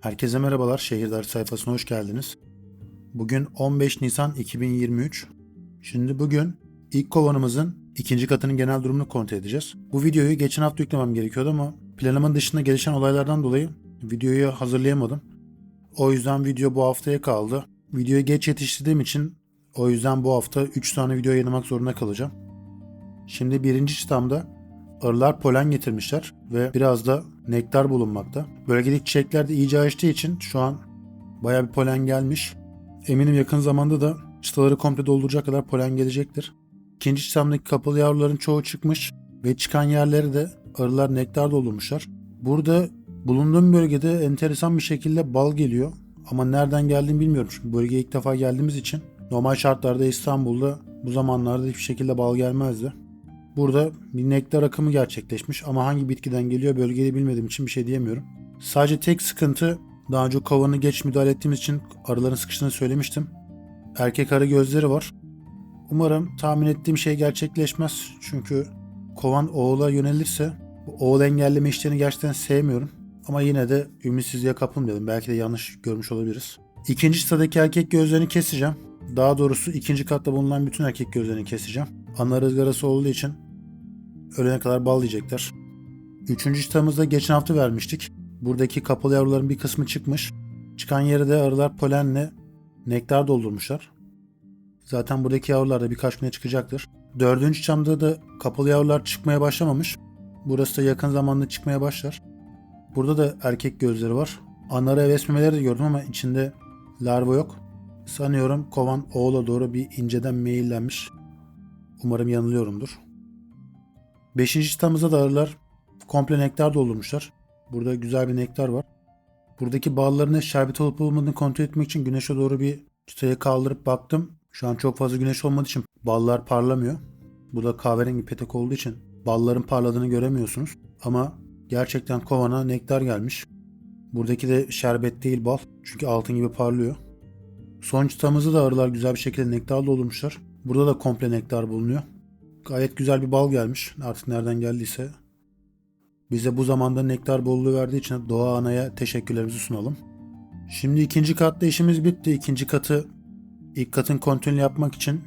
Herkese merhabalar. Şehirler sayfasına hoş geldiniz. Bugün 15 Nisan 2023. Şimdi bugün ilk kovanımızın ikinci katının genel durumunu kontrol edeceğiz. Bu videoyu geçen hafta yüklemem gerekiyordu ama planımın dışında gelişen olaylardan dolayı videoyu hazırlayamadım. O yüzden video bu haftaya kaldı. Videoyu geç yetiştirdiğim için o yüzden bu hafta 3 tane video yayınlamak zorunda kalacağım. Şimdi birinci çıtamda arılar polen getirmişler ve biraz da nektar bulunmakta. Bölgedeki çiçekler de iyice açtığı için şu an bayağı bir polen gelmiş. Eminim yakın zamanda da çıtaları komple dolduracak kadar polen gelecektir. İkinci çıtamdaki kapalı yavruların çoğu çıkmış ve çıkan yerleri de arılar nektar doldurmuşlar. Burada bulunduğum bölgede enteresan bir şekilde bal geliyor. Ama nereden geldiğini bilmiyorum çünkü bölgeye ilk defa geldiğimiz için. Normal şartlarda İstanbul'da bu zamanlarda hiçbir şekilde bal gelmezdi. Burada bir nektar akımı gerçekleşmiş ama hangi bitkiden geliyor bölgeyi bilmediğim için bir şey diyemiyorum. Sadece tek sıkıntı daha önce kovanı geç müdahale ettiğimiz için arıların sıkıştığını söylemiştim. Erkek arı gözleri var. Umarım tahmin ettiğim şey gerçekleşmez. Çünkü kovan oğula yönelirse bu oğul engelleme işlerini gerçekten sevmiyorum. Ama yine de ümitsizliğe kapılmayalım. Belki de yanlış görmüş olabiliriz. İkinci sıradaki erkek gözlerini keseceğim. Daha doğrusu ikinci katta bulunan bütün erkek gözlerini keseceğim. Ana rızgarası olduğu için ölene kadar bal yiyecekler. Üçüncü çıtamızda geçen hafta vermiştik. Buradaki kapalı yavruların bir kısmı çıkmış. Çıkan yere de arılar polenle nektar doldurmuşlar. Zaten buradaki yavrular da birkaç güne çıkacaktır. Dördüncü çamda da kapalı yavrular çıkmaya başlamamış. Burası da yakın zamanda çıkmaya başlar. Burada da erkek gözleri var. Anlara hevesmemeleri de gördüm ama içinde larva yok. Sanıyorum kovan oğula doğru bir inceden meyillenmiş. Umarım yanılıyorumdur. Beşinci çıtamızda da arılar komple nektar doldurmuşlar. Burada güzel bir nektar var. Buradaki ballarını şerbet olup olmadığını kontrol etmek için güneşe doğru bir çıtaya kaldırıp baktım. Şu an çok fazla güneş olmadığı için ballar parlamıyor. Bu da kahverengi petek olduğu için balların parladığını göremiyorsunuz. Ama gerçekten kovana nektar gelmiş. Buradaki de şerbet değil bal. Çünkü altın gibi parlıyor. Son çıtamızı da arılar güzel bir şekilde nektar doldurmuşlar. Burada da komple nektar bulunuyor. Gayet güzel bir bal gelmiş. Artık nereden geldiyse. Bize bu zamanda nektar bolluğu verdiği için Doğa Ana'ya teşekkürlerimizi sunalım. Şimdi ikinci katta işimiz bitti. İkinci katı ilk katın kontrolünü yapmak için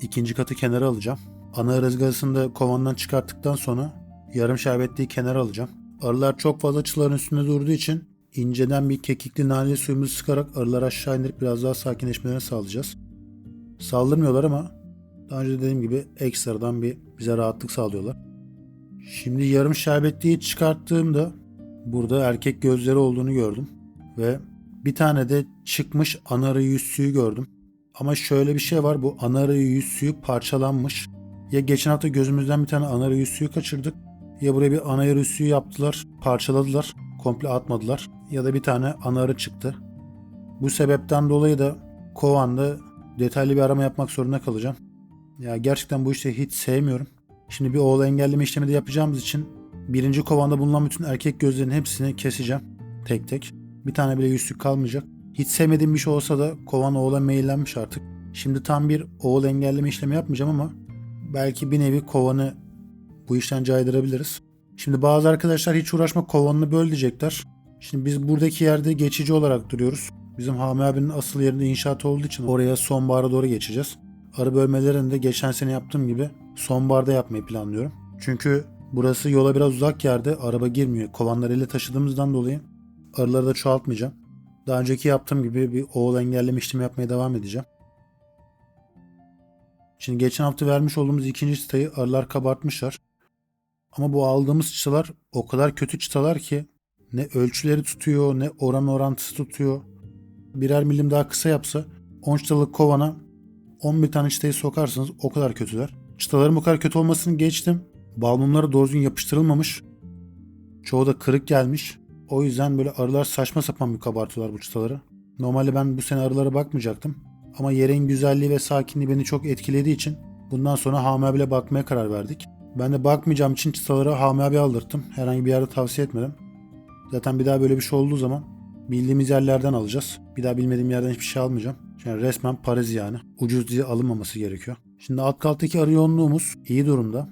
ikinci katı kenara alacağım. Ana rızgasını da kovandan çıkarttıktan sonra yarım şerbetliği kenara alacağım. Arılar çok fazla çıların üstünde durduğu için inceden bir kekikli naneli suyumuzu sıkarak arıları aşağı indirip biraz daha sakinleşmelerini sağlayacağız. Saldırmıyorlar ama daha önce dediğim gibi ekstradan bir bize rahatlık sağlıyorlar. Şimdi yarım şerbetliği çıkarttığımda burada erkek gözleri olduğunu gördüm. Ve bir tane de çıkmış anarı yüz suyu gördüm. Ama şöyle bir şey var bu anarı yüz suyu parçalanmış. Ya geçen hafta gözümüzden bir tane anarı yüz suyu kaçırdık. Ya buraya bir anarı yüz suyu yaptılar, parçaladılar, komple atmadılar. Ya da bir tane anarı çıktı. Bu sebepten dolayı da kovanda detaylı bir arama yapmak zorunda kalacağım. Ya gerçekten bu işi hiç sevmiyorum. Şimdi bir oğul engelleme işlemi de yapacağımız için birinci kovanda bulunan bütün erkek gözlerin hepsini keseceğim. Tek tek. Bir tane bile yüzlük kalmayacak. Hiç sevmediğim bir şey olsa da kovan oğula meyillenmiş artık. Şimdi tam bir oğul engelleme işlemi yapmayacağım ama belki bir nevi kovanı bu işten caydırabiliriz. Şimdi bazı arkadaşlar hiç uğraşma kovanını böl diyecekler. Şimdi biz buradaki yerde geçici olarak duruyoruz. Bizim Hami abinin asıl yerinde inşaat olduğu için oraya sonbahara doğru geçeceğiz. Arı bölmelerini de geçen sene yaptığım gibi sonbaharda yapmayı planlıyorum. Çünkü burası yola biraz uzak yerde araba girmiyor. Kovanlarıyla taşıdığımızdan dolayı arıları da çoğaltmayacağım. Daha önceki yaptığım gibi bir oğul engelleme işlemi yapmaya devam edeceğim. Şimdi geçen hafta vermiş olduğumuz ikinci çıtayı arılar kabartmışlar. Ama bu aldığımız çıtalar o kadar kötü çıtalar ki ne ölçüleri tutuyor ne oran orantısı tutuyor. Birer milim daha kısa yapsa 10 çıtalık kovana 11 tane çıtayı sokarsınız o kadar kötüler. Çıtaların bu kadar kötü olmasını geçtim. Balmumları doğru düzgün yapıştırılmamış. Çoğu da kırık gelmiş. O yüzden böyle arılar saçma sapan bir kabartıyorlar bu çıtaları. Normalde ben bu sene arılara bakmayacaktım. Ama yerin güzelliği ve sakinliği beni çok etkilediği için bundan sonra Hami abiyle bakmaya karar verdik. Ben de bakmayacağım için çıtaları Hami abi aldırttım. Herhangi bir yerde tavsiye etmedim. Zaten bir daha böyle bir şey olduğu zaman bildiğimiz yerlerden alacağız. Bir daha bilmediğim yerden hiçbir şey almayacağım. Yani resmen Paris yani. Ucuz diye alınmaması gerekiyor. Şimdi alt kattaki arı yoğunluğumuz iyi durumda.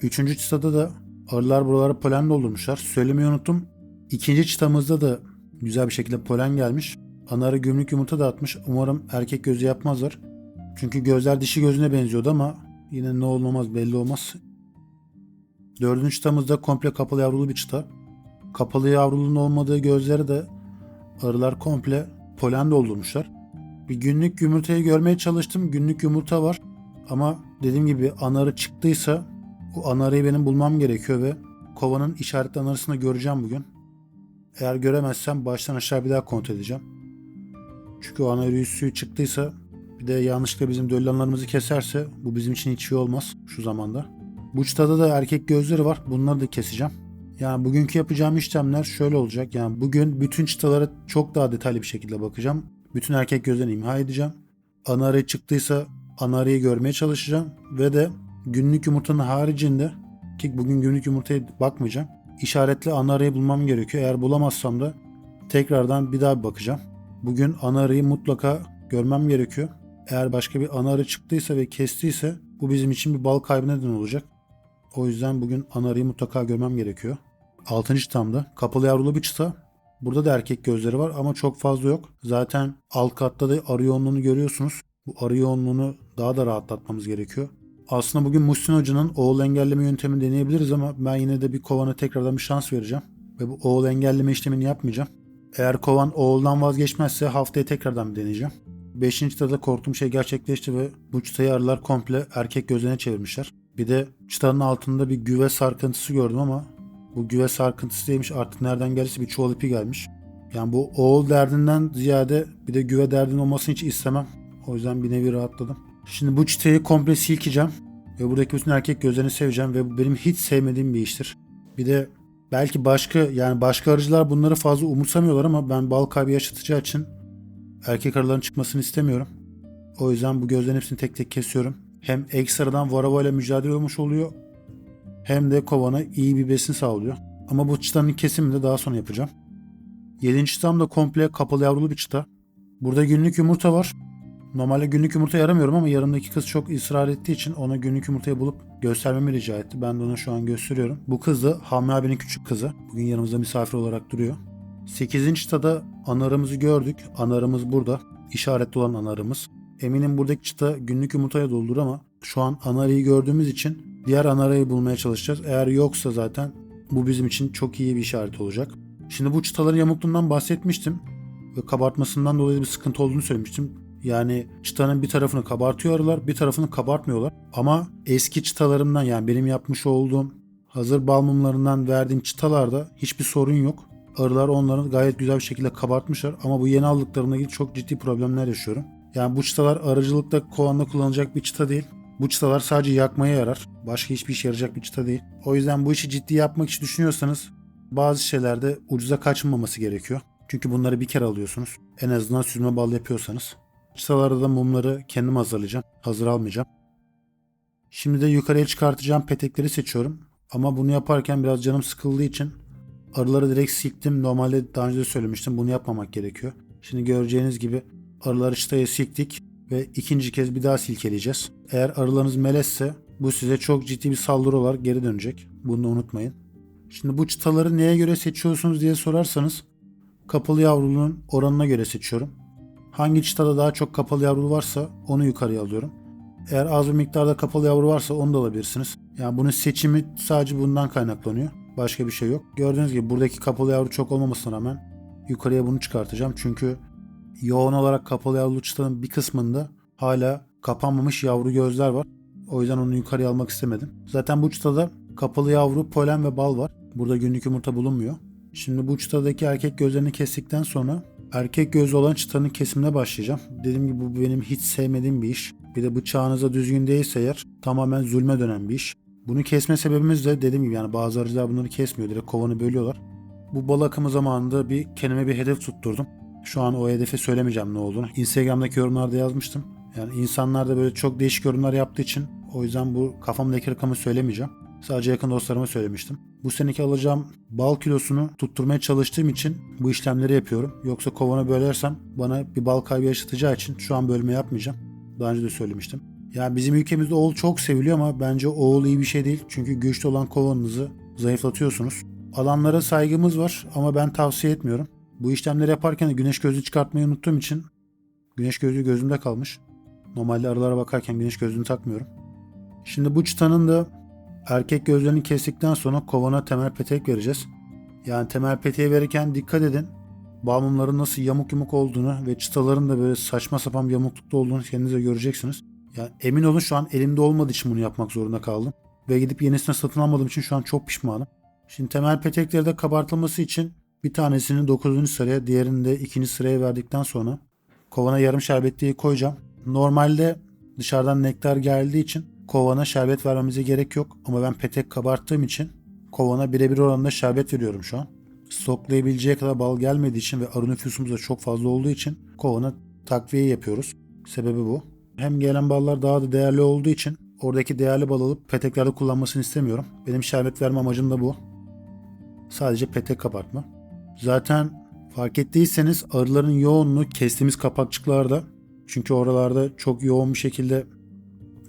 Üçüncü çıtada da arılar buralara polen doldurmuşlar. Söylemeyi unuttum. İkinci çıtamızda da Güzel bir şekilde polen gelmiş. Anarı gümrük yumurta da atmış. Umarım erkek gözü yapmazlar. Çünkü gözler dişi gözüne benziyordu ama yine ne olmaz belli olmaz. Dördüncü çıtamız da komple kapalı yavrulu bir çıta. Kapalı yavrulunun olmadığı gözleri de arılar komple polen doldurmuşlar. Bir günlük yumurtayı görmeye çalıştım. Günlük yumurta var. Ama dediğim gibi anarı çıktıysa o anarıyı benim bulmam gerekiyor ve kovanın işaretli anarısını göreceğim bugün. Eğer göremezsem baştan aşağı bir daha kontrol edeceğim. Çünkü o ana suyu çıktıysa bir de yanlışlıkla bizim döllanlarımızı keserse bu bizim için hiç iyi olmaz şu zamanda. Bu çıtada da erkek gözleri var. Bunları da keseceğim. Yani bugünkü yapacağım işlemler şöyle olacak. Yani bugün bütün çıtalara çok daha detaylı bir şekilde bakacağım. Bütün erkek gözlerini imha edeceğim. Ana arayı çıktıysa ana arayı görmeye çalışacağım. Ve de günlük yumurtanın haricinde ki bugün günlük yumurtaya bakmayacağım. İşaretli ana arayı bulmam gerekiyor. Eğer bulamazsam da tekrardan bir daha bir bakacağım. Bugün ana arayı mutlaka görmem gerekiyor. Eğer başka bir ana arı çıktıysa ve kestiyse bu bizim için bir bal kaybı neden olacak. O yüzden bugün ana arıyı mutlaka görmem gerekiyor. Altıncı çıtamda kapalı yavrulu bir çıta. Burada da erkek gözleri var ama çok fazla yok. Zaten alt katta da arı yoğunluğunu görüyorsunuz. Bu arı yoğunluğunu daha da rahatlatmamız gerekiyor. Aslında bugün Muhsin Hoca'nın oğul engelleme yöntemini deneyebiliriz ama ben yine de bir kovana tekrardan bir şans vereceğim. Ve bu oğul engelleme işlemini yapmayacağım. Eğer kovan oğuldan vazgeçmezse haftaya tekrardan bir deneyeceğim. Beşinci çıtada korktuğum şey gerçekleşti ve bu çıtayı arılar komple erkek gözlerine çevirmişler. Bir de çıtanın altında bir güve sarkıntısı gördüm ama bu güve sarkıntısı değilmiş artık nereden gelirse bir çuval ipi gelmiş. Yani bu oğul derdinden ziyade bir de güve derdin olmasını hiç istemem. O yüzden bir nevi rahatladım. Şimdi bu çıtayı komple silkeceğim. Ve buradaki bütün erkek gözlerini seveceğim ve bu benim hiç sevmediğim bir iştir. Bir de belki başka yani başka arıcılar bunları fazla umursamıyorlar ama ben bal kaybı yaşatacağı için erkek arıların çıkmasını istemiyorum. O yüzden bu gözlerin hepsini tek tek kesiyorum. Hem ekstradan varava ile mücadele olmuş oluyor hem de kovana iyi bir besin sağlıyor. Ama bu çıtanın kesimini de daha sonra yapacağım. Yedinci çıtam da komple kapalı yavrulu bir çıta. Burada günlük yumurta var. Normalde günlük yumurta yaramıyorum ama yanımdaki kız çok ısrar ettiği için ona günlük yumurtayı bulup göstermemi rica etti. Ben de ona şu an gösteriyorum. Bu kız da Hamdi abinin küçük kızı. Bugün yanımızda misafir olarak duruyor. 8. çıtada anarımızı gördük. Anarımız burada. İşaretli olan anarımız. Eminim buradaki çıta günlük yumurtaya doldur ama şu an anarıyı gördüğümüz için diğer anarayı bulmaya çalışacağız. Eğer yoksa zaten bu bizim için çok iyi bir işaret olacak. Şimdi bu çıtaların yamukluğundan bahsetmiştim. Ve kabartmasından dolayı bir sıkıntı olduğunu söylemiştim. Yani çıtanın bir tarafını kabartıyor arılar, bir tarafını kabartmıyorlar. Ama eski çıtalarımdan yani benim yapmış olduğum hazır bal mumlarından verdiğim çıtalarda hiçbir sorun yok. Arılar onları gayet güzel bir şekilde kabartmışlar ama bu yeni aldıklarımla ilgili çok ciddi problemler yaşıyorum. Yani bu çıtalar arıcılıkta kovanda kullanılacak bir çıta değil. Bu çıtalar sadece yakmaya yarar. Başka hiçbir işe yarayacak bir çıta değil. O yüzden bu işi ciddi yapmak için düşünüyorsanız bazı şeylerde ucuza kaçınmaması gerekiyor. Çünkü bunları bir kere alıyorsunuz. En azından süzme bal yapıyorsanız. Çıtalarda da mumları kendim hazırlayacağım. Hazır almayacağım. Şimdi de yukarıya çıkartacağım petekleri seçiyorum. Ama bunu yaparken biraz canım sıkıldığı için arıları direkt silktim. Normalde daha önce de söylemiştim bunu yapmamak gerekiyor. Şimdi göreceğiniz gibi arıları çıtaya silktik ve ikinci kez bir daha silkeleyeceğiz. Eğer arılarınız melezse bu size çok ciddi bir saldırı olarak geri dönecek. Bunu da unutmayın. Şimdi bu çıtaları neye göre seçiyorsunuz diye sorarsanız kapalı yavruluğun oranına göre seçiyorum. Hangi çıtada daha çok kapalı yavru varsa onu yukarıya alıyorum. Eğer az bir miktarda kapalı yavru varsa onu da alabilirsiniz. Yani bunun seçimi sadece bundan kaynaklanıyor. Başka bir şey yok. Gördüğünüz gibi buradaki kapalı yavru çok olmamasına rağmen yukarıya bunu çıkartacağım. Çünkü yoğun olarak kapalı yavru çıtanın bir kısmında hala kapanmamış yavru gözler var. O yüzden onu yukarıya almak istemedim. Zaten bu çıtada kapalı yavru, polen ve bal var. Burada günlük yumurta bulunmuyor. Şimdi bu çıtadaki erkek gözlerini kestikten sonra erkek gözü olan çıtanın kesimine başlayacağım. Dediğim gibi bu benim hiç sevmediğim bir iş. Bir de bıçağınıza düzgün değilse eğer tamamen zulme dönen bir iş. Bunu kesme sebebimiz de dediğim gibi yani bazı arıcılar bunları kesmiyor. Direkt kovanı bölüyorlar. Bu bal akımı zamanında bir kendime bir hedef tutturdum. Şu an o hedefi söylemeyeceğim ne olduğunu. Instagram'daki yorumlarda yazmıştım. Yani insanlar da böyle çok değişik yorumlar yaptığı için o yüzden bu kafamdaki rakamı söylemeyeceğim. Sadece yakın dostlarıma söylemiştim. Bu seneki alacağım bal kilosunu tutturmaya çalıştığım için bu işlemleri yapıyorum. Yoksa kovanı bölersem bana bir bal kaybı yaşatacağı için şu an bölme yapmayacağım. Daha önce de söylemiştim. Yani bizim ülkemizde oğul çok seviliyor ama bence oğul iyi bir şey değil. Çünkü güçlü olan kovanınızı zayıflatıyorsunuz. Alanlara saygımız var ama ben tavsiye etmiyorum. Bu işlemleri yaparken de güneş gözlüğü çıkartmayı unuttuğum için güneş gözlüğü gözümde kalmış. Normalde arılara bakarken güneş gözlüğünü takmıyorum. Şimdi bu çıtanın da erkek gözlerini kestikten sonra kovana temel petek vereceğiz. Yani temel peteği verirken dikkat edin. Bağımlıların nasıl yamuk yumuk olduğunu ve çıtaların da böyle saçma sapan bir yamuklukta olduğunu kendiniz de göreceksiniz. Yani emin olun şu an elimde olmadığı için bunu yapmak zorunda kaldım. Ve gidip yenisini satın almadığım için şu an çok pişmanım. Şimdi temel petekleri de kabartılması için bir tanesini 9. sıraya diğerini de 2. sıraya verdikten sonra kovana yarım şerbetliği koyacağım. Normalde dışarıdan nektar geldiği için kovana şerbet vermemize gerek yok. Ama ben petek kabarttığım için kovana birebir oranında şerbet veriyorum şu an. Stoklayabileceği kadar bal gelmediği için ve arı nüfusumuz da çok fazla olduğu için kovana takviye yapıyoruz. Sebebi bu. Hem gelen ballar daha da değerli olduğu için oradaki değerli bal alıp peteklerde kullanmasını istemiyorum. Benim şerbet verme amacım da bu. Sadece petek kabartma. Zaten fark ettiyseniz arıların yoğunluğu kestiğimiz kapakçıklarda. Çünkü oralarda çok yoğun bir şekilde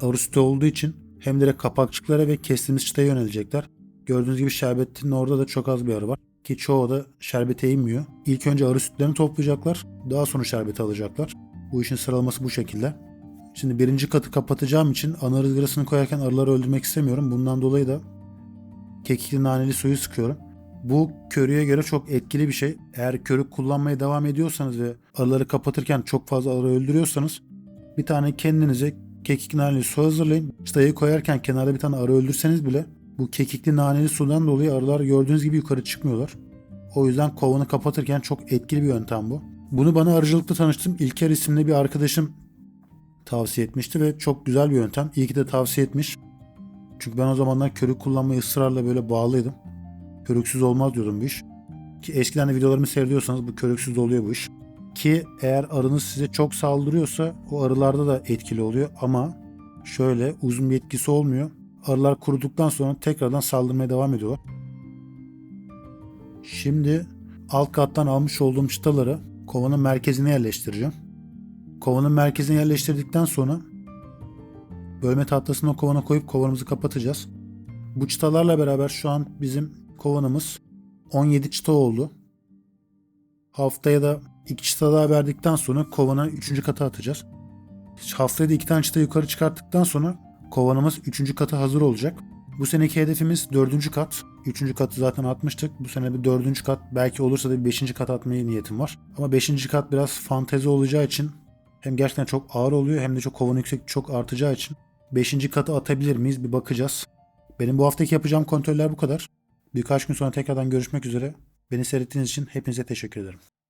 arı sütü olduğu için hem direkt kapakçıklara ve kestiğimiz çıtaya yönelecekler. Gördüğünüz gibi şerbetin orada da çok az bir arı var. Ki çoğu da şerbete inmiyor. İlk önce arı sütlerini toplayacaklar. Daha sonra şerbeti alacaklar. Bu işin sıralaması bu şekilde. Şimdi birinci katı kapatacağım için ana ızgarasını koyarken arıları öldürmek istemiyorum. Bundan dolayı da kekikli naneli suyu sıkıyorum. Bu körüye göre çok etkili bir şey. Eğer körük kullanmaya devam ediyorsanız ve arıları kapatırken çok fazla arı öldürüyorsanız bir tane kendinize kekikli naneli su hazırlayın. Çıtayı koyarken kenarda bir tane arı öldürseniz bile bu kekikli naneli sudan dolayı arılar gördüğünüz gibi yukarı çıkmıyorlar. O yüzden kovanı kapatırken çok etkili bir yöntem bu. Bunu bana arıcılıkta tanıştığım İlker isimli bir arkadaşım tavsiye etmişti ve çok güzel bir yöntem. İyi ki de tavsiye etmiş. Çünkü ben o zamanlar körük kullanmayı ısrarla böyle bağlıydım. Körüksüz olmaz diyordum bu iş. Ki eskiden de videolarımı seyrediyorsanız bu körüksüz oluyor bu iş. Ki eğer arınız size çok saldırıyorsa o arılarda da etkili oluyor ama şöyle uzun bir etkisi olmuyor. Arılar kuruduktan sonra tekrardan saldırmaya devam ediyorlar. Şimdi alt kattan almış olduğum çıtaları kovanın merkezine yerleştireceğim. Kovanın merkezine yerleştirdikten sonra bölme tahtasını o kovana koyup kovanımızı kapatacağız. Bu çıtalarla beraber şu an bizim kovanımız 17 çıta oldu. Haftaya da 2 çıta daha verdikten sonra kovana 3. kata atacağız. Haftaya da 2 tane çıta yukarı çıkarttıktan sonra kovanımız 3. kata hazır olacak. Bu seneki hedefimiz 4. kat. 3. katı zaten atmıştık. Bu sene bir 4. kat belki olursa da bir 5. kat atmayı niyetim var. Ama 5. kat biraz fantezi olacağı için hem gerçekten çok ağır oluyor hem de çok kovan yüksek çok artacağı için 5. katı atabilir miyiz bir bakacağız. Benim bu haftaki yapacağım kontroller bu kadar. Birkaç gün sonra tekrardan görüşmek üzere. Beni seyrettiğiniz için hepinize teşekkür ederim.